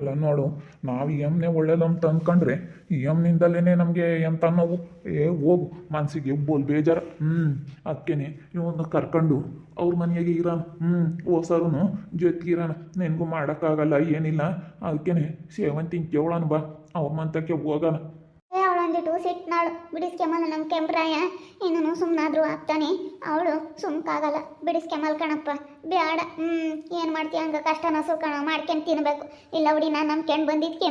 ಅಲ್ಲ ನೋಡು, ನಾವು ಈ ಎಮ್ನೆ ಒಳ್ಳೇದು ಅಂತ ಅಂದ್ಕೊಂಡ್ರೆ ಎಮ್ನಿಂದಲೇ ನಮಗೆ ಎಂತ ನೋವು ಏ, ಹೋಗು ಮನಸ್ಸಿಗೆ ಬೋಲ್ ಬೇಜಾರ. ಹ್ಞೂ ಅದಕ್ಕೇನೆ ಇವನ್ನ ಕರ್ಕೊಂಡು ಅವ್ರ ಮನೆಯಾಗೆ ಇರೋಣ ಹ್ಞೂ ಓಸರುನು ಜೊತೆಗೆ ಇರೋಣ ನಿನಗೂ ಮಾಡೋಕ್ಕಾಗಲ್ಲ, ಏನಿಲ್ಲ. ಅದಕ್ಕೇನೆ ಸೇವಂತಿನ ಕೇಳೋಣ ಬಾ, ಅವ್ರ ಮಂತಕ್ಕೆ ಹೋಗೋಣ. ಅವಳೊಂದಿಟ್ಟು ಸಿಟ್ನಾಳು ಬಿಡಿಸ್ಕೆಮಲ್ ನಮ್ಮ ಕೆಂಪ್ರಾಯ. ಇನ್ನೂ ಸುಮ್ಮನಾದ್ರೂ ಆಗ್ತಾನೆ. ಅವಳು ಸುಮ್ಕಾಗಲ್ಲ. ಬಿಡಿಸ್ಕೆಮಲ್ ಕಣಪ್ಪ ಬೇಡ ಹ್ಞೂ ಏನು ಮಾಡ್ತೀಯ? ಹಂಗೆ ಕಷ್ಟನ ಕಣ ಮಾಡ್ಕೊಂಡು ತಿನ್ನಬೇಕು ಇಲ್ಲ ಹುಡಿ, ನಾನು ನಂಬ್ಕೊಂಡು ಬಂದಿದ್ಕೆ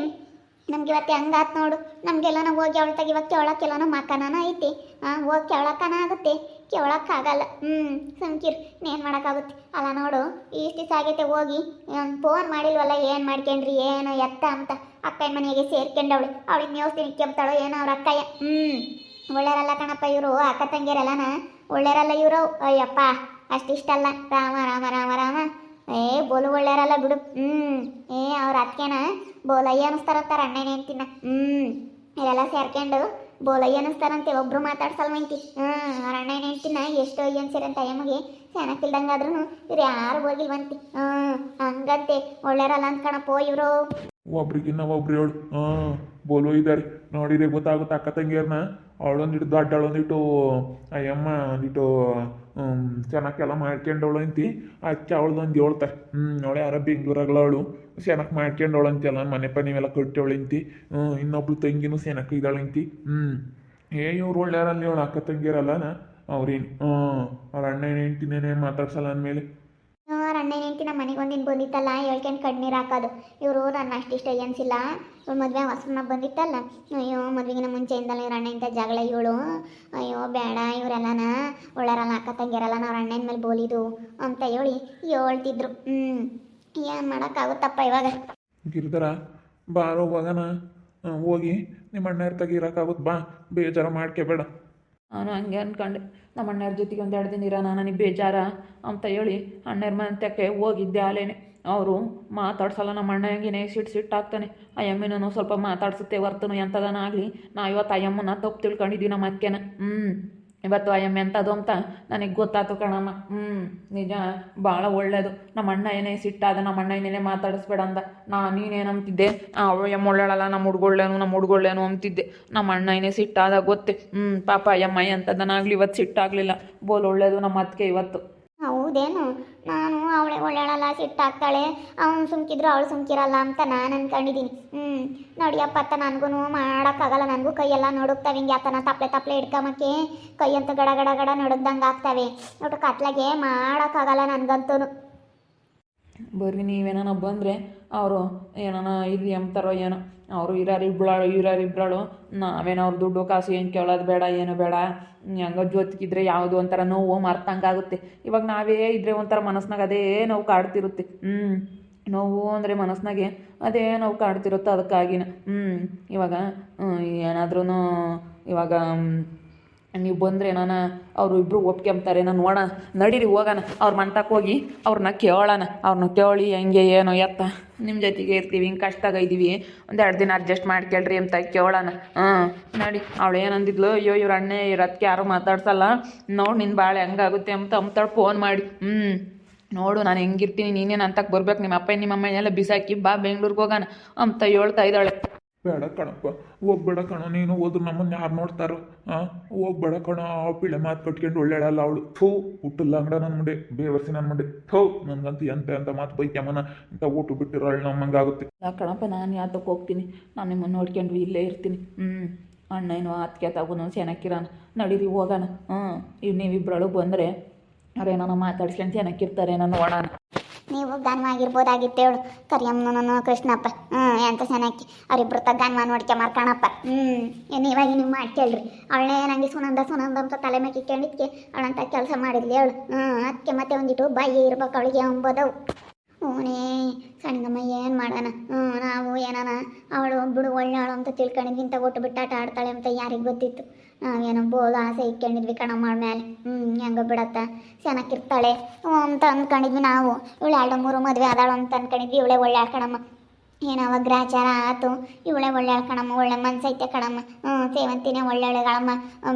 ನಮ್ಗೆ ಇವತ್ತು ಹಂಗಾತ್ ನೋಡು. ನಮಗೆಲ್ಲನ ಹೋಗಿ ಅವಳ ತೆಗಿವಾಗ ಕೇಳೋಕ್ಕೆಲ್ಲನ ಮಕನನ ಐತಿ. ಹಾಂ ಹೋಗಿ ಕೇಳೋಕ್ಕನ ಆಗುತ್ತೆ. ಕೇಳೋಕ್ಕಾಗಲ್ಲ. ಹ್ಞೂ ಸಂಕಿರ್ ಏನು ಮಾಡೋಕ್ಕಾಗುತ್ತೆ? ಅಲ್ಲ ನೋಡು, ಇಷ್ಟು ದಿವಸ ಆಗೈತೆ ಹೋಗಿ ಫೋನ್ ಮಾಡಿಲ್ವಲ್ಲ, ಏನು ಮಾಡ್ಕೊಂಡ್ರಿ, ಏನು ಎತ್ತ ಅಂತ. ಅಕ್ಕನ ಮನೆಗೆ ಸೇರ್ಕೊಂಡವಳು. ಅವಳಿಗೆ ನೀವು ಕೆಮ್ತಾಳೋ ಏನೋ ಅವ್ರ ಅಕ್ಕಯ್ಯ. ಹ್ಞೂ ಒಳ್ಳೆಯರಲ್ಲ ಕಣಪ್ಪ ಇವರು, ಅಕ್ಕ ತಂಗಿಯರಲ್ಲನ? ಒಳ್ಳೆಯರಲ್ಲ ಇವರು? ಅಯ್ಯಪ್ಪ, ಅಷ್ಟಿಷ್ಟಲ್ಲ. ರಾಮ ರಾಮ ರಾಮ ರಾಮ. ಏ, ಬೋಲು ಒಳ್ಳೆಯರಲ್ಲ ಬಿಡು. ಹ್ಞೂ ಏ, ಅವ್ರ ಅತ್ಕೆನ ಬೋಲಯ್ಯ ಅನ್ನಿಸ್ತಾರಂತಾರ ಅಣ್ಣನೇ ಅಂತಿನ ಹ್ಞೂ ಇಲ್ಲೆಲ್ಲ ಸೇರ್ಕೊಂಡು ಬೋಲಯ್ಯ ಅನ್ನಿಸ್ತಾರಂತೆ ಒಬ್ರು ಮಾತಾಡ್ಸಲ್ವಂತಿ ಹ್ಞೂ ಅವ್ರ ಅಣ್ಣ ಹೆಂಡ್ತಿನ ಎಷ್ಟು ಅನ್ಸಿರಂತ ಅಯ್ಯಮ್ಮಗೆ ಚೆನ್ನಾಗಿಲ್ದಂಗಾದ್ರೂ ಇವ್ರು ಯಾರು ಹೋಗಿಲ್ವಂತಿ ಹ್ಞೂ ಹಂಗಂತೆ. ಒಳ್ಳೆಯರಲ್ಲ ಅಂದ್ಕಣಪ್ಪೋ ಇವರು. ಒಬ್ರಿಗಿನ್ನ ಒಬ್ರು ಹೇಳು ಹಾಂ ಬೋಲು ಇದ್ದಾರೆ ನೋಡಿದ್ರೆ ಗೊತ್ತಾಗುತ್ತೆ ಅಕ್ಕ ತಂಗಿಯರ್ನ ಅವಳೊಂದಿಟ್ಟು ದೊಡ್ಡ ಅವಳೊಂದಿಟ್ಟು ಅಯ್ಯಮ್ಮ ಒಂದಿಟ್ಟು ಚೆನ್ನಾಗೆಲ್ಲ ಮಾಡ್ಕೊಂಡವಳು ಅಂತಿ. ಅದಕ್ಕೆ ಅವಳದೊಂದು ಹೇಳ್ತಾರೆ ಹ್ಞೂ ಅವಳೆ ಯಾರ ಬೆಂಗ್ಳೂರಾಗಲ ಅವಳು ಚೆನ್ನಾಗಿ ಮಾಡ್ಕೊಂಡವಳು ಅಂತೆಲ್ಲ ಮನೆ ಪನಿ ಅಂತಿ. ಹ್ಞೂ ಇನ್ನೊಬ್ಳು ತಂಗಿನೂ ಚೆನ್ನಾಗಿ ಇದ್ದಾಳಂತಿ ಹ್ಞೂ ಏ, ಇವ್ರು ಒಳ್ಳೆಯರಲ್ಲಿ ಅವಳು ಅಕ್ಕ ತಂಗಿಯರಲ್ಲ ಅವ್ರೇನು? ಹ್ಞೂ ಅವ್ರ ಅಣ್ಣ ಹೆಂಡ್ತಿನೇನೆ ಮಾತಾಡ್ಸಲ್ಲ ಅಂದಮೇಲೆ? ಅಣ್ಣ ಹೆಂಡತಿ ನಮ್ಮ ಮನೆಗೆ ಒಂದಿನ ಬಂದಿತ್ತಲ್ಲ ಹೇಳ್ಕೊಂಡು ಕಣ್ಣೀರು ಹಾಕೋದು. ಇವರು ನನ್ನ ಅಷ್ಟಿಷ್ಟ ಅನ್ಸಿಲ್ಲ ಇವ್ರ ಮದುವೆ ಹೊಸನ ಬಂದಿತ್ತಲ್ಲ. ಅಯ್ಯೋ, ಮದುವೆಗಿನ ಮುಂಚೆಯಿಂದಲೇ ಇವ್ರ ಅಣ್ಣ ಇಂಥ ಜಗಳ ಇವಳು. ಅಯ್ಯೋ ಬೇಡ ಇವರೆಲ್ಲನ ಒಳ್ಳೆರಲ್ಲ, ಅಕ್ಕ ತಂಗಿರಲ್ಲ ಅವ್ರ ಅಣ್ಣನ ಮೇಲೆ ಬೋಲಿದು ಅಂತ ಹೇಳಿ ಹೇಳ್ತಿದ್ರು. ಹ್ಞೂ ಏನು ಮಾಡೋಕ್ಕಾಗುತ್ತಪ್ಪ ಇವಾಗ? ಗಿರಿಧರ ಬಾರೋ ಹೋಗೋಣ. ಹೋಗಿ. ನಿಮ್ಮ ಅಣ್ಣ ಇರ್ತಾಗ ಇರೋಕ್ಕಾಗುತ್ತೆ ಬಾ. ಬೇಜಾರ ಮಾಡ್ಕೋಬೇಡ ನಾನು ಹಂಗೆ ಅಂದ್ಕೊಂಡೆ ನಮ್ಮ ಅಣ್ಣವ್ರ ಜೊತೆಗೆ ಒಂದು ಎರಡು ದಿನ ಇರೋಣ ನನಗೆ ಬೇಜಾರ ಅಂತ ಹೇಳಿ ಅಣ್ಣರ ಮಂತ್ಯಕ್ಕೆ ಹೋಗಿದ್ದೆ ಆಲೇನೆ ಅವರು ಮಾತಾಡ್ಸಲ್ಲ, ನಮ್ಮ ಅಣ್ಣ ಹೆಂಗಿನೇ ಸಿಟ್ಟು ಹಾಕ್ತಾನೆ ಅಯ್ಯಮ್ಮನೂ ಸ್ವಲ್ಪ ಮಾತಾಡ್ಸುತ್ತೆ ಹೊರ್ತನು ಎಂಥದನ ಆಗಲಿ. ನಾ ಇವತ್ತು ಅಯ್ಯಮ್ಮನ ತಪ್ಪು ತಿಳ್ಕೊಂಡಿದ್ದೀವಿ ನಮ್ಮ ಅತ್ತೆನ ಹ್ಞೂ ಇವತ್ತು ಅಯ್ಯಮ್ಮ ಎಂಥದ್ದು ಅಂತ ನನಗೆ ಗೊತ್ತಾಯ್ತು ಕಣಮ್ಮ. ಹ್ಞೂ ನಿಜ ಭಾಳ ಒಳ್ಳೇದು. ನಮ್ಮ ಅಣ್ಣ ಏನೇ ಸಿಟ್ಟಾದ ನಮ್ಮ ಅಣ್ಣ ಏನೇನೇ ಮಾತಾಡಿಸ್ಬೇಡ ಅಂದ ನಾ ನೀನೇನಂತಿದ್ದೆ? ಎಂ ಒಳ್ಳೆಯಳಲ್ಲ, ನಮ್ಮ ಹುಡ್ಗೊಳ್ಳೇನು ನಮ್ಮ ಹುಡ್ಗೊಳ್ಳೇನು ಅಂತಿದ್ದೆ. ನಮ್ಮ ಅಣ್ಣ ಏನೇ ಸಿಟ್ಟಾದ ಗೊತ್ತೆ. ಹ್ಞೂ ಪಾಪ ಅಯ್ಯಮ್ಮ ಎಂಥದನ್ನಾಗಲಿ ಇವತ್ತು ಸಿಟ್ಟಾಗಲಿಲ್ಲ. ಬೋಲ್ ಒಳ್ಳೇದು ನಮ್ಮ ಅತ್ತಿಗೆ ಇವತ್ತು. ಹೌದೇನು? ನಾನು ಅವಳೆ ಒಳ್ಳೆಯಳಲ್ಲ, ಸಿಟ್ಟಾಗ್ತಾಳೆ. ಅವನು ಸುಮ್ಕಿದ್ರು ಅವಳು ಸುಮ್ಕಿರಲ್ಲ ಅಂತ ನಾನು ಅನ್ಕೊಂಡಿದ್ದೀನಿ ಹ್ಞೂ ನೋಡಿಯಪ್ಪ ಅತ್ತ ನನಗೂ ಮಾಡೋಕ್ಕಾಗಲ್ಲ. ನನಗೂ ಕೈಯೆಲ್ಲ ನೋಡುತ್ತವೆ ಹಿಂಗೆ ಆತನ ತಪ್ಪಲೆ ತಪ್ಪಲೆ ಹಿಡ್ಕೊಂಬಕ್ಕೆ ಕೈ ಅಂತ ಗಡ ಗಡ ಗಡ ನಡುಗ್ದಂಗೆ ಆಗ್ತವೆ. ನೋಡು, ಕತ್ಲಾಗೆ ಮಾಡೋಕ್ಕಾಗಲ್ಲ ನನಗಂತೂ ಬರ್ರಿ ನೀವೇನ ಬಂದರೆ ಅವರು ಏನಾನ ಇಲ್ಲಿ ಎಂಬ್ತಾರೋ ಏನೋ. ಅವರು ಇರಾರು ಇಬ್ಬಳು ಇರಾರು ಇಬ್ಬಳು ನಾವೇನು ಅವ್ರ ದುಡ್ಡು ಕಾಸು ಏನು ಕೇಳೋದು ಬೇಡ, ಏನು ಬೇಡ. ಹೆಂಗೋ ಜೊತೆಗಿದ್ರೆ ಯಾವುದು ಒಂಥರ ನೋವು ಮರ್ತಂಗಾಗುತ್ತೆ ಇವಾಗ ನಾವೇ ಇದ್ರೆ ಒಂಥರ ಮನಸ್ನಾಗ ಅದೇ ನೋವು ಕಾಡ್ತಿರುತ್ತೆ. ಹ್ಞೂ ನೋವು ಅಂದರೆ ಮನಸ್ಸಿನಾಗೆ ಅದೇ ನೋವು ಕಾಡ್ತಿರುತ್ತೆ ಅದಕ್ಕಾಗಿನ. ಹ್ಞೂ ಇವಾಗ ಏನಾದ್ರೂ ಇವಾಗ ನೀವು ಬಂದರೆ ನಾನು ಅವರು ಇಬ್ಬರು ಒಪ್ಕೊಂಬ್ತಾರೆ ನಾನು ನೋಡೋಣ, ನಡೀರಿ ಹೋಗೋಣ, ಅವ್ರ ಮಂಟಕ್ಕೆ ಹೋಗಿ ಅವ್ರನ್ನ ಕೇಳೋಣ ಅವ್ರನ್ನ ಕೇಳಿ ಹೆಂಗೆ, ಏನೋ, ಎತ್ತ. ನಿಮ್ಮ ಜೊತೆಗೆ ಇರ್ತೀವಿ, ಹಿಂಗೆ ಕಷ್ಟಾಗ ಇದ್ದೀವಿ ಒಂದು ಎರಡು ದಿನ ಅಡ್ಜಸ್ಟ್ ಮಾಡ್ಕೊಳ್ರಿ ಅಂತ ಕೇಳೋಣ. ಹಾಂ, ನಡಿ. ಅವಳು ಏನಂದಿದ್ಲು, ಅಯ್ಯೋ, ಇವ್ರ ಅಣ್ಣ ಇರೋದಕ್ಕೆ ಯಾರು ಮಾತಾಡ್ಸಲ್ಲ. ನೋಡಿ ನಿನ್ನ ಬಾಳೆ ಹೆಂಗಾಗುತ್ತೆ ಅಂತ ಅಂತಾಳು ಫೋನ್ ಮಾಡಿ. ಹ್ಞೂ ನೋಡು, ನಾನು ಹೆಂಗಿರ್ತೀನಿ, ನೀನೇನು ಅಂತಕ್ಕೆ ಬರ್ಬೇಕು ನಿಮ್ಮ ಅಪ್ಪ ನಿಮ್ಮ ಅಮ್ಮ ಎಲ್ಲ ಬಿಸಾಕಿ ಬಾ, ಬೆಂಗ್ಳೂರಿಗೆ ಹೋಗೋಣ ಅಂತ ಹೇಳ್ತಾ ಇದ್ದಾಳೆ. ಬೇಡ ಕಣಪ್ಪ ಹೋಗ್ಬೇಡ ಕಣ, ನೀನು ಹೋದ್ರು ನಮ್ಮನ್ನ ಯಾರು ನೋಡ್ತಾರೋ ಹಾಂ ಹೋಗ್ಬೇಡ ಕಣ, ಆ ಪಿಳೆ ಮಾತು ಕಟ್ಕೊಂಡು ಒಳ್ಳೆಯಲ್ಲ ಅವಳು. ಥೂ, ಹುಟ್ಟಿಲ್ಲ ಅಂಗಡ ನನ್ನ ಮುಂದೆ, ಬೇವರ್ಸಿ ನನ್ನ ಮುಂದೆ. ಥೂ, ನನಗಂತೂ ಎಂತ ಎಂತ ಮಾತು ಬೈಕ್ಯಮ್ಮನ, ಇಂಥ ಊಟ ಬಿಟ್ಟಿರೋಳು ನಮ್ಮಂಗಾಗುತ್ತೆ. ನಾ ಕಣಪ್ಪ, ನಾನು ಯಾತಕ್ಕೆ ಹೋಗ್ತೀನಿ? ನಾನು ನಿಮ್ಮನ್ನು ನೋಡ್ಕೊಂಡು ಇಲ್ಲೇ ಇರ್ತೀನಿ. ಹ್ಞೂ ಅಣ್ಣ ಏನು ಆತ್ಕೆ ತಗೊಂಡು ಚೆನ್ನಾಗಿರಾನ ನಡೀರಿ, ಹೋಗೋಣ. ಹ್ಞೂ ಇವು ನೀವಿಬ್ಬರೊಳಗೆ ಬಂದರೆ ಅವ್ರೇನೋ ಮಾತಾಡ್ಸ್ಕೊಂಡು ಚೆನ್ನಾಗಿರ್ತಾರೆ ನಾನು ನೋಡೋಣ ನೀವು ಗನ್ವಾಗಿರ್ಬೋದಾಗಿತ್ತು ಹೇಳು. ಕರಿಯಮ್ಮನೂ ಕೃಷ್ಣಪ್ಪ ಹ್ಞೂ ಎಂತ ಚೆನ್ನಾಗಿ ಅವರಿಬ್ರು ತ ನೋಡ್ಕೊ ಮಾರ್ಕಣಪ್ಪ. ಹ್ಞೂ ನೀವಾಗಿ ನೀವು ಮಾಡ್ಕೇಳ್ರಿ ಅವಳೇ ನಂಗೆ ಸುನಂದ ಸುನಂದ ಅಂತ ತಲೆ ಮೇಲೆ ಕೇಳಿದ್ಕೆ ಅವಳಂತ ಕೆಲಸ ಮಾಡಿದ್ಲಿ ಅವಳು ಹ್ಞೂ ಅದಕ್ಕೆ ಮತ್ತೆ ಒಂದಿಟ್ಟು ಬಾಯಿ ಇರ್ಬೇಕು ಅವಳಿಗೆ ಅಂಬೋದವು ಹ್ಞೂನೇ ಸಣ್ಣಮ್ಮ ಏನು ಮಾಡೋಣ ಹ್ಞೂ ನಾವು ಏನಾನ ಅವಳು ಬಿಡು ಒಳ್ಳೆಯವಳು ಅಂತ ತಿಳ್ಕೊಂಡಿದ್ವಿ ಇಂಥ ಒಟ್ಟು ಬಿಟ್ಟಾಟ ಆಡ್ತಾಳೆ ಅಂತ ಯಾರಿಗೆ ಗೊತ್ತಿತ್ತು? ನಾವೇನೋ ಬೋದು ಆಸೆ ಇಟ್ಕೊಂಡಿದ್ವಿ ಕಣಮ್ಮ ಅವಳ ಮೇಲೆ. ಹ್ಞೂ ಹೆಂಗೋ ಬಿಡತ್ತ ಚೆನ್ನಾಗಿರ್ತಾಳೆ ಹ್ಞೂ ಅಂತ ಅಂದ್ಕೊಂಡಿದ್ವಿ ನಾವು. ಇವಳು ಎರಡು ಮೂರು ಮದುವೆ ಆದಾಳು ಅಂತ ಅಂದ್ಕೊಂಡಿದ್ವಿ, ಇವಳೆ ಒಳ್ಳೆ ಕಣಮ್ಮ. ಏನವ ಗ್ರಾಚಾರ ಆತು? ಇವಳೆ ಒಳ್ಳೆ ಕಣಮ್ಮ, ಒಳ್ಳೆ ಮನ್ಸೈತೆ ಕಣಮ್ಮ. ಹ್ಞೂ ಸೇವಂತಿನೇ ಒಳ್ಳೆಗಳಮ್ಮ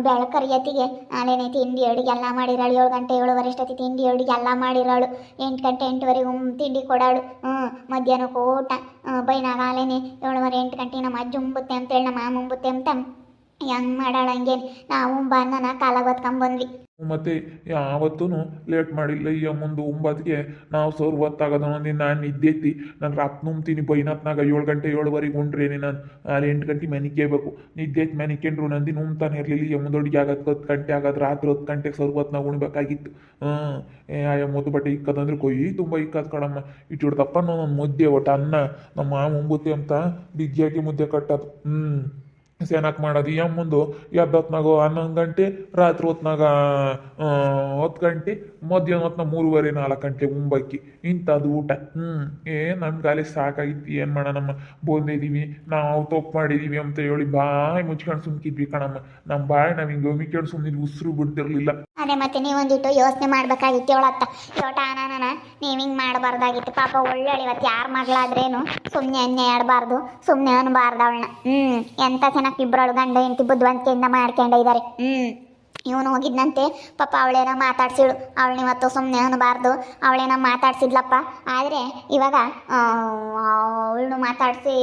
ಬೆಳಕರಿಯತಿಗೆ ನಾಳೆನೇ ತಿಂಡಿ ಅಡುಗೆ ಎಲ್ಲ ಮಾಡಿರಾಳು. ಏಳು ಗಂಟೆ ಏಳುವರೆ ತಿಂಡಿ ಅಡುಗೆ ಎಲ್ಲ ಮಾಡಿರಾಳು. ಎಂಟು ಗಂಟೆ ಎಂಟುವರೆಗೆ ತಿಂಡಿ ಕೊಡಾಳು. ಹ್ಞೂ ಮಧ್ಯಾಹ್ನಕ್ಕೆ ಊಟ ಬೈನಾಗ ಅಲ್ಲೇನೆ ಏಳುವರೆ ಎಂಟು ಗಂಟೆ ನಮ್ಮ ಅಜ್ಜಿ ಉಂಬುತ್ತೆ ಅಂತೇಳಿ ನಮ್ಮ ಮಾಮ ಉಂಬುತ್ತೆ ಅಂತ. ಹೆಂಗೆ ಮಾಡಾಳ ನಾವು ಬನ್ನನ ಕಾಲ ಬಂದ್ವಿ. ಮತ್ತೆ ಯಾವತ್ತೂ ಲೇಟ್ ಮಾಡಿಲ್ಲ ಈ ಮುಂದೆ ಒಂಬತ್ತಿಗೆ ನಾವು ಸರ್ ಹೊತ್ತಾಗದ ಒಂದಿನ ನಾನು ನಿದ್ದೆತ್ತಿ ನಾನು ರಾತ್ ನುಂಬ್ತೀನಿ ಬೈನಾತ್ನಾಗ ಏಳು ಗಂಟೆ ಏಳುವರೆಗೆ ಉಂಡ್ರೇನೆ ನಾನು ಅಲ್ಲಿ ಎಂಟು ಗಂಟೆ ಮನಿಕೇಬೇಕು ನಿದ್ದೆತ್ ಮನಿಕೊಂಡ್ರು ನಂದಿ ನುಂಬ್ತಾನೆ ಇರಲಿಲ್ಲ ಈ ಮುಂದೊಡಿಗೆ ಆಗತ್ತೆ ಹತ್ತು ಗಂಟೆ ಆಗೋದು ರಾತ್ರಿ ಹತ್ತು ಗಂಟೆಗೆ ಸರ್ ಹೊತ್ನಾಗ ಉಣ್ಬೇಕಾಗಿತ್ತು. ಹಾಂ ಏ ಮುದ್ದು ಬಟ್ಟೆ ಇಕ್ಕದಂದ್ರೆ ಕೊಯ್ಯಿ ತುಂಬ ಇಕ್ಕದ ಕಡಮ್ಮ ಇಟ್ಟು ತಪ್ಪ ನಾನು ಮುದ್ದೆ ಒಟ್ಟು ಅನ್ನ. ನಮ್ಮ ಉಂಬುತ್ತೆ ಅಂತ ಬಿಗಿಯಾಗಿ ಮುದ್ದೆ ಕಟ್ಟೋದು. ಹ್ಞೂ ಸೇನಾಕ್ ಮಾಡೋದು. ಈ ಮುಂದು? ಎದ್ದ ಹೊತ್ನಾಗ ಹನ್ನೊಂದು ಗಂಟೆ, ರಾತ್ರಿ ಹೊತ್ನಾಗ ಹತ್ತು ಗಂಟೆ, ಮಧ್ಯಾಹ್ನ ಹೊತ್ನಾಗ ಮೂರುವರೆ, ನಾಲ್ಕು ಗಂಟೆ ಮುಂಬಕ್ಕಿ ಇಂಥದ್ದು ಊಟ. ಹ್ಞೂ ಏ ನಮ್ಮ ಅಲ್ಲಿ ಸಾಕಾಗಿತ್ತು. ಏನು ಮಾಡೋಣಮ್ಮ ಬಂದಿದ್ದೀವಿ ನಾವು ತಪ್ಪು ಮಾಡಿದ್ದೀವಿ ಅಂತ ಹೇಳಿ ಬಾಯಿ ಮುಚ್ಕೊಂಡು ಸುಮ್ಕಿದ್ವಿ ಕಣಮ್ಮ. ನಮ್ಮ ಬಾಯಿ ನಾವು ಹಿಂಗೆ ಒಮ್ಮಿಕೊಂಡು ಸುಮ್ಮನೆ ಉಸಿರು ಬಿಡ್ತಿರ್ಲಿಲ್ಲ. ಅದೇ ಮತ್ತೆ ನೀವೊಂದಿಟ್ಟು ಯೋಚನೆ ಮಾಡ್ಬೇಕಾಗಿತ್ತು ಹೇಳತ್ತ. ಚೋಟ ಅನಾನ ನೀವು ಹಿಂಗೆ ಮಾಡಬಾರ್ದಾಗಿತ್ತು. ಪಾಪ ಒಳ್ಳೆ ಇವತ್ತು ಯಾರ ಮಗಳಾದ್ರೇನು ಸುಮ್ಮನೆ ಅನ್ಯ ಆಡಬಾರ್ದು. ಸುಮ್ಮನೆ ಅನ್ಬಾರ್ದು ಅವಳನ್ನ. ಹ್ಞೂ ಎಂಥ ಚೆನ್ನಾಗಿ ಇಬ್ಬರಳು ಗಂಡ ಹೆಂಡತಿ ಬುದ್ಧಿವಂತಿಕೆಯಿಂದ ಮಾಡ್ಕೊಂಡಿದ್ದಾರೆ ಹ್ಞೂ ಇವನು ಹೋಗಿದ್ದಂತೆ ಪಾಪ ಅವಳೇನ ಮಾತಾಡ್ಸಿಳು. ಅವಳನ್ನ ಇವತ್ತು ಸುಮ್ಮನೆ ಅನ್ನಬಾರ್ದು ಅವಳೇನ ಮಾತಾಡ್ಸಿದ್ಲಪ್ಪ. ಆದರೆ ಇವಾಗ ಅವಳನ್ನು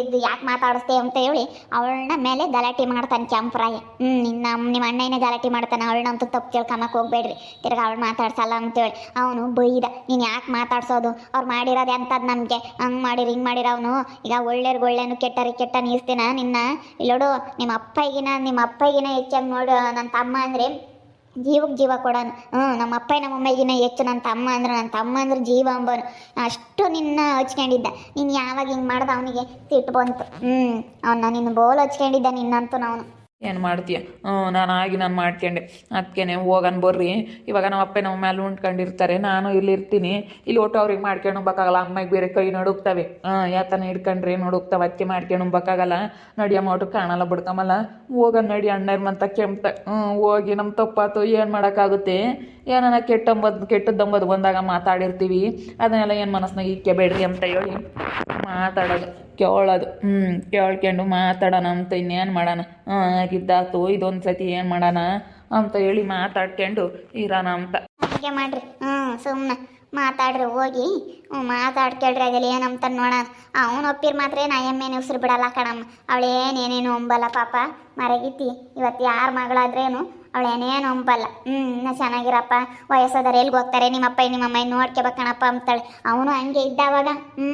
ಇದು ಯಾಕೆ ಮಾತಾಡಿಸ್ತೆ ಅಂತ ಹೇಳಿ ಅವಳನ್ನ ಮೇಲೆ ಗಲಾಟೆ ಮಾಡ್ತಾನೆ ಕೆಂಪರಾಯ ಹ್ಞೂ ನಿನ್ನ ನಿಮ್ಮ ಅಣ್ಣನೇ ಗಲಾಟೆ ಮಾಡ್ತಾನೆ. ಅವಳನ್ನಂತೂ ತಪ್ಪು ತಿಳ್ಕೊಂಬಕ್ಕೆ ಹೋಗ್ಬೇಡ್ರಿ. ತಿರ್ಗ ಅವಳು ಮಾತಾಡ್ಸಲ್ಲ ಅಂತೇಳಿ. ಅವನು ಬೈದ. ನೀನು ಯಾಕೆ ಮಾತಾಡ್ಸೋದು? ಅವ್ರು ಮಾಡಿರೋದು ಎಂಥದ್ದು ನಮಗೆ ಹಂಗೆ ಮಾಡಿರಿ, ಹಿಂಗೆ ಮಾಡಿರ ಅವನು. ಈಗ ಒಳ್ಳೆಯವ್ರಿಗೆ ಒಳ್ಳೆಯನು ಕೆಟ್ಟರಿ ಕೆಟ್ಟ ನೀಸ್ತೇನೆ ನಿನ್ನ? ಇಲ್ಲೋಡು ನಿಮ್ಮ ಅಪ್ಪಗಿನ ನಿಮ್ಮ ಅಪ್ಪಗಿನ ಹೆಚ್ಚಾಗಿ ನೋಡು. ನನ್ನ ತಮ್ಮ ಅಂದರೆ ಜೀವಕ್ಕೆ ಜೀವ ಕೊಡೋನು ಹ್ಞೂ ನಮ್ಮ ಅಪ್ಪ, ನಮ್ಮ ಅಮ್ಮಗಿನ ಹೆಚ್ಚು ನನ್ನ ತಮ್ಮ ಅಂದ್ರೆ ನನ್ನ ತಮ್ಮ ಅಂದ್ರೆ ಜೀವ ಅಂಬೋನು. ಅಷ್ಟು ನಿನ್ನ ಹಚ್ಕೊಂಡಿದ್ದ. ನೀನು ಯಾವಾಗ ಹಿಂಗೆ ಮಾಡ್ದೆ ಅವನಿಗೆ ತಿಟ್ಟು ಬಂತು ಹ್ಞೂ ಅವನ್ನ ನಿನ್ನ ಬೋಲ್ ಹಚ್ಕೊಂಡಿದ್ದ ನಿನ್ನಂತೂ ನಾವು ಏನು ಮಾಡ್ತೀಯ? ಹ್ಞೂ ನಾನು ಆಗಿ ನಾನು ಮಾಡ್ಕೊಂಡೆ. ಅದಕ್ಕೇನೆ ಹೋಗನ್ ಬರ್ರಿ. ಇವಾಗ ನಮ್ಮ ಅಪ್ಪ ನಮ್ಮ ಮೇಲೆ ಉಂಟ್ಕೊಂಡಿರ್ತಾರೆ. ನಾನು ಇಲ್ಲಿ ಇರ್ತೀನಿ. ಇಲ್ಲಿ ಒಟ್ಟು ಅವ್ರಿಗೆ ಮಾಡ್ಕೊಂಡು ಹೋಗ್ಬೇಕಾಗಲ್ಲ ಅಮ್ಮಗೆ ಬೇರೆ ಕೈ ನಡುಗ್ತವೆ. ಹಾಂ, ಯಾತನ ಹಿಡ್ಕೊಂಡ್ರೆ ಅದಕ್ಕೆ ಮಾಡ್ಕೊಂಡು ಹೋಗ್ಬೇಕಾಗಲ್ಲ ನಡಿಯಮ್ಮ ಒಟ್ಟು ಕಾಣಲ್ಲ ಬಿಡ್ಕಮಲ್ಲ ಹೋಗನ್ ನಡಿ ಅಣ್ಣ ಮಂತ ಕೆಂಪ್ತ. ಹ್ಞೂ ಹೋಗಿ ನಮ್ಮ ತಪ್ಪಾತು ಏನು ಮಾಡೋಕ್ಕಾಗುತ್ತೆ? ಏನನ್ನ ಕೆಟ್ಟಂಬದ್, ಕೆಟ್ಟದ್ದಂಬದು ಬಂದಾಗ ಮಾತಾಡಿರ್ತೀವಿ. ಅದನ್ನೆಲ್ಲ ಏನು ಮನಸ್ಸಿನಾಗ ಇಕ್ಕೆಬೇಡ್ರಿ ಅಂತ ಹೇಳಿ ಮಾತಾಡೋದು. ಕೇಳೋದು. ಹ್ಞೂ ಕೇಳ್ಕೊಂಡು ಮಾತಾಡೋಣ ಅಂತ ಇನ್ನೇನು ಮಾಡೋಣ? ಆಗಿದ್ದಾತು, ಇದೊಂದು ಸತಿ ಏನು ಮಾಡೋಣ ಅಂತ ಹೇಳಿ ಮಾತಾಡ್ಕೊಂಡು ಇರೋಣ ಅಂತ. ಹಾಗೆ ಮಾಡ್ರಿ. ಹ್ಞೂ ಸುಮ್ಮನೆ ಮಾತಾಡ್ರಿ, ಹೋಗಿ ಮಾತಾಡ್ಕೇಳ್ರಿ ಏನು ಏನಂತ ನೋಡ ಅವನು ಒಪ್ಪಿರ್ ಮಾತ್ರ ನಾ ಎಮ್ಮೆನೆ ಉಸಿರು ಬಿಡಲ್ಲ ಕಣಮ್ಮ ಅವಳೇನೇನೇನು ಒಂಬಲ್ಲ ಪಾಪ. ಮರಗಿತ್ತಿ ಇವತ್ತು ಯಾರ ಮಗಳಾದ್ರೇನು ಅವಳೇನೇನು ಒಂಬಲ್ಲ ಹ್ಞೂ ಇನ್ನ ಚೆನ್ನಾಗಿರಪ್ಪ. ವಯಸ್ಸಾದ್ರೆ ಎಲ್ಲಿಗೆ ಹೋಗ್ತಾರೆ? ನಿಮ್ಮಪ್ಪ ನಿಮ್ಮಮ್ಮ ನೋಡ್ಕೋಬೇಕಣಪ್ಪ ಅಂತಾಳೆ. ಅವನು ಹಂಗೆ ಇದ್ದಾವಾಗ. ಹ್ಞೂ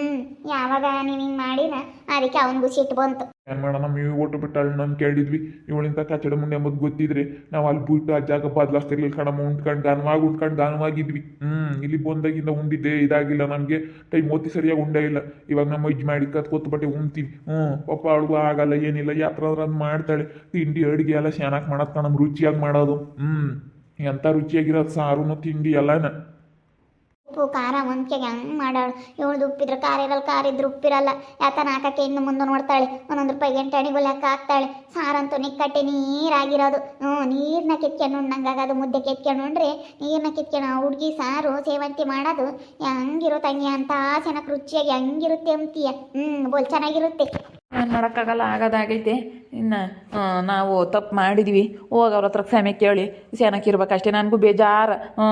ಯಾವಾಗ ನೀವು ಹಿಂಗೆ ಮಾಡಿನ ಅದಕ್ಕೆ ಅವ್ನು ಗುಸಿಟ್ಟು ಬಂತು. ಏನು ಮಾಡೋಣ ನೀವು ಓಟು ಬಿಟ್ಟು ನಾನು ನಮ್ಮ ಕೇಳಿದ್ವಿ. ಇವಳಿಂದ ಕಚಡ ಮುಂದೆ ಎಂಬುದು ಗೊತ್ತಿದ್ರೆ ನಾವು ಅಲ್ಲಿ ಬಿಟ್ಟು ಆ ಜಾಗ ಬದಲಾಸ್ತಿರ್ಲಿಲ್ಲ ಕಣಮ್ಮ. ಉಂಡ್ಕೊಂಡು ಗಾನವಾಗಿ ಉಂಡ್ಕೊಂಡು ಗಾನವಾಗಿದ್ವಿ ಹ್ಞೂ ಇಲ್ಲಿ ಬಂದಾಗಿಂದ ಉಂಡಿದ್ದೆ, ಇದಾಗಿಲ್ಲ ನಮಗೆ ಟೈಮ್ ಓದಿ ಸರಿಯಾಗಿ ಉಂಡೇ ಇಲ್ಲ. ಇವಾಗ ನಮ್ಮ ಇಜ್ ಮಾಡಿ ಕತ್ ಬಟ್ಟೆ ಉಣ್ತೀವಿ. ಹ್ಞೂ ಪಪ್ಪ ಅವಳಿಗೂ ಆಗಲ್ಲ, ಏನಿಲ್ಲ. ಯಾತ್ರ ಅದು ಮಾಡ್ತಾಳೆ. ತಿಂಡಿ, ಅಡುಗೆ ಎಲ್ಲ ಚೆನ್ನಾಗಿ ಮಾಡೋದು ಕಣಮ್ಮ ರುಚಿಯಾಗಿ ಮಾಡೋದು. ಹ್ಞೂ ಎಂಥ ರುಚಿಯಾಗಿರೋದು ಸಾರುನು ತಿಂಡಿ ಎಲ್ಲನ. ಉಪ್ಪು, ಖಾರ ಮುಂಚೆಗೆ ಹೆಂಗ್ ಮಾಡಾಳು? ಇವಳ್ದು ಉಪ್ಪಿದ್ರೆ ಖಾರ ಇರಲ್ಲ, ಖಾರ ಇದ್ರೆ ಉಪ್ಪಿರಲ್ಲ. ಯಾತನ ಹಾಕಕ್ಕೆ ಇನ್ನು ಮುಂದೆ ನೋಡ್ತಾಳೆ. ಒಂದೊಂದು ರೂಪಾಯಿ ಎಂಟು ಅಣಿಗಳು ಹಾಕಿ ಹಾಕ್ತಾಳೆ. ಸಾರಂತೂ ನಿಕ್ಕಟ್ಟೆ ನೀರಾಗಿರೋದು. ಹ್ಞೂ ನೀರನ್ನ ಕಿತ್ಕೊಂಡು ಉಣ್ಣಂಗಾಗೋದು ಮುದ್ದೆ ಕೆತ್ಕೊಂಡು ಉಂಡ್ರೆ ನೀರನ್ನ ಕಿತ್ಕೊಂಡು ಹುಡುಗಿ ಸಾರು, ಸೇವಂತಿ ಮಾಡೋದು ಹೆಂಗಿರೋ ತಂಗಿ ಅಂತ ಚೆನ್ನಾಗಿ ರುಚಿಯಾಗಿ ಹೆಂಗಿರುತ್ತೆ ಅಂತೀಯ ಹ್ಞೂ, ಬೋಲ್ ಚೆನ್ನಾಗಿರುತ್ತೆ. ಏನು ಆಗೋದಾಗೈತೆ. ಇನ್ನು ನಾವು ತಪ್ಪು ಮಾಡಿದ್ವಿ. ಹೋಗಿ ಅವ್ರ ಹತ್ರ ಕ್ಷಮೆ ಕೇಳಿ ಸೆನಕ್ಕಿರ್ಬೇಕಷ್ಟೇ ನನಗೂ ಬೇಜಾರು. ಹ್ಞೂ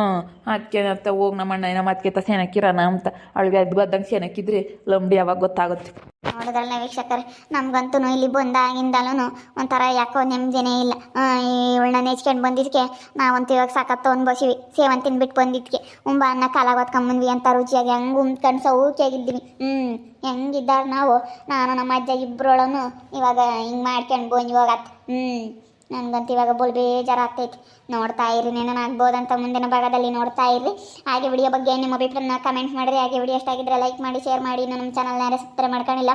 ಅದಕ್ಕೆ ಅಂತ ಹೋಗಿ ನಮ್ಮ ಅಣ್ಣ ನಮ್ಮ ಅದಕ್ಕೆ ಸೆನಕ್ಕಿರೋಣ ಅಂತ. ಅವಳಿಗೆ ಅದು ಬದ್ದಂಗೆ ಸೆನಕ್ಕಿದ್ರೆ ಲಂಬಡಿ ಯಾವಾಗ ಗೊತ್ತಾಗುತ್ತೆ. ನೋಡಿದ್ರಲ್ಲ ವೀಕ್ಷಕರೇ? ನಮ್ಗಂತೂ ಇಲ್ಲಿ ಬಂದಾಗಿಂದಲೂ ಒಂಥರ ಯಾಕೋ ನೆಮ್ಮದಿನೇ ಇಲ್ಲ. ಇವಳನ್ನ ನೆಚ್ಕೊಂಡು ಬಂದಿದ್ದಕ್ಕೆ ನಾವಂತೂ ಇವಾಗ ಸಾಕತ್ತು ಅನ್ಬೋಸಿವಿ ಸೇವನ್ ತಿನ್ಬಿಟ್ಟು ಬಂದಿದ್ದಕ್ಕೆ ಉಂಬ ಅನ್ನ ಕಾಲ ಹೊತ್ಕೊಂಬಂದ್ವಿ ಅಂತ ರುಚಿಯಾಗಿ ಹಂಗೆ ಉಂದ್ಕೊಂಡು ಸೌಖ್ಯಾಗಿದ್ದೀವಿ. ಹ್ಞೂ ಹೆಂಗಿದ್ದಾರೆ ನಾವು? ನಾನು ನಮ್ಮ ಅಜ್ಜ ಇಬ್ಬರೊಳನು ಇವಾಗ ಹಿಂಗೆ ಮಾಡ್ಕೊಂಡು ಬಂದು ಇವಾಗ ಹ್ಞೂ ನನಗಂತೂ ಇವಾಗ ಬೋಲ್ ಬೇಜಾರಾಗ್ತೈತಿ ನೋಡ್ತಾ ಇರಿ ಆಗ್ಬೋದಂತ ಮುಂದಿನ ಭಾಗದಲ್ಲಿ ನೋಡ್ತಾ ಇರಿ ಹಾಗೆ ವಿಡಿಯೋ ಬಗ್ಗೆ ನಿಮ್ಮ ಅಭಿಪ್ರಾಯನ ಕಮೆಂಟ್ ಮಾಡಿರಿ. ಹಾಗೆ ವಿಡಿಯೋ ಎಷ್ಟಾಗಿದ್ರೆ ಲೈಕ್ ಮಾಡಿ ಶೇರ್ ಮಾಡಿ. ನಮ್ಮ ಚಾನಲ್ನ ಯಾರೇ ಸಬ್ಸ್ಕ್ರೈಬ್ ಮಾಡ್ಕೊಂಡಿಲ್ಲ?